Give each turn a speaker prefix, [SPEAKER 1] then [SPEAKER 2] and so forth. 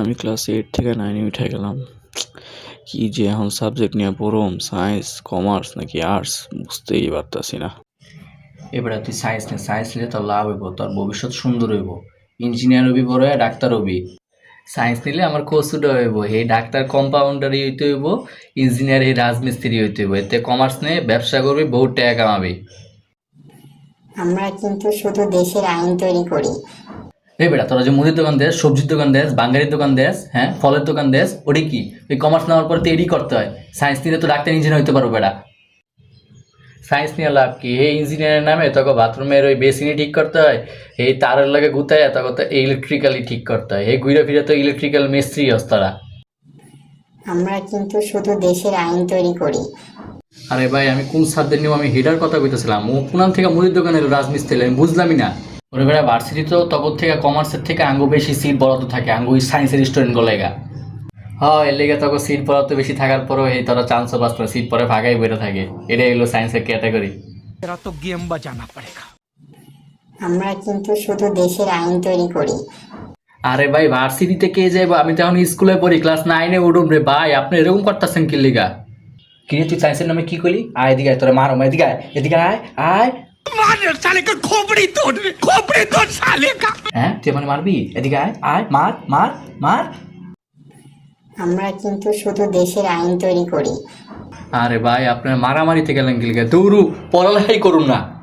[SPEAKER 1] আমি class eight থেকে নাইনে উঠে গেলাম। কি যে এখন সাবজেক্ট নিয়ে পড়ুম সায়েন্স কমার্স নাকি আর্টস বুঝতেই পারতাছি না।
[SPEAKER 2] এবারে তুই সায়েন্স নে সায়েন্স নিলে তোর লাভ হইব তোর ভবিষ্যৎ সুন্দর হইব। ইঞ্জিনিয়ার হবি বড় হয়ে ডাক্তার হবি। সায়েন্স নিলে আমার কোর্সটা হইব হে ডাক্তার কম্পাউন্ডারই হইতে হইব ইঞ্জিনিয়ার এই রাজমিস্ত্রি হইতে হইব। এতে কমার্স নিয়ে ব্যবসা করবি বহুত টাকা কামাবি।
[SPEAKER 3] আমরা কিন্তু শুধু দেশের আইন তৈরি করি
[SPEAKER 2] এই বেটা তোরা যে মুদির দোকান দেশ সবজির দোকান দেশ বাঙ্গারির দোকান দেশ হ্যাঁ ফলের দোকান দেস ওটি কি? ওই কমার্স নেওয়ার পর তো এডি করতে হয়। সায়েন্স নিলে তো ডাক্তার ইঞ্জিনিয়ার হইতে পারো বেটা। সায়েন্স নিয়ে লাভ কি? এই ইঞ্জিনিয়ারের নামে তোকে বাথরুমের ওই বেসিনি ঠিক করতে হয় এই তারের লাগে গুতায় তোকে তো ইলেকট্রিক্যালি ঠিক করতে হয়। এই ঘুরে ফিরে তো ইলেকট্রিক্যাল মিস্ত্রি হস্তারা
[SPEAKER 3] আমরা কিন্তু শুধু দেশের আইন তৈরি করি।
[SPEAKER 2] আরে ভাই আমি কোন সাবজেক্ট নিয়ে আমি হেডার কথা কইতেছিলাম। ও কোনান থেকে মুদির দোকানে রাজমিস্ত্রি আমি বুঝলামই না। ওরে বেড়া ভার্সিটি তো তখন থেকে কমার্সের থেকে আঙ্গু বেশি সিট বরাদ্দ থাকে আঙ্গু সায়েন্সের স্টুডেন্টগুলো লেগা। হ্যাঁ এর লেগে তখন সিট বরাদ্দ বেশি থাকার পরও এই তারা চান্সও পাস না সিট পরে ফাঁকাই বেড়ে থাকে। এটা এগুলো সায়েন্সের ক্যাটাগরি
[SPEAKER 4] এরা তো গেম
[SPEAKER 3] আমরা কিন্তু শুধু দেশের আইন তৈরি করি।
[SPEAKER 2] আরে ভাই ভার্সিটিতে কে যাইব? আমি তো এখন স্কুলে পড়ি ক্লাস নাইনে উঠুম রে ভাই আপনি এরকম করতেছেন কি লিগা? কি তুই সায়েন্সের নামে কি করি আয় তোরা মারম এদিকে আয় এদিকে আয় আয় হ্যাঁ তুই আমার মারবি? এদিকে আয় আয় মার মার মার।
[SPEAKER 3] আমরা কিন্তু শুধু দেশের আইন তৈরি করি।
[SPEAKER 2] আরে ভাই আপনার মারামারিতে গেলেন গিলকে দৌড়ু পড়ালেখাই করুন না।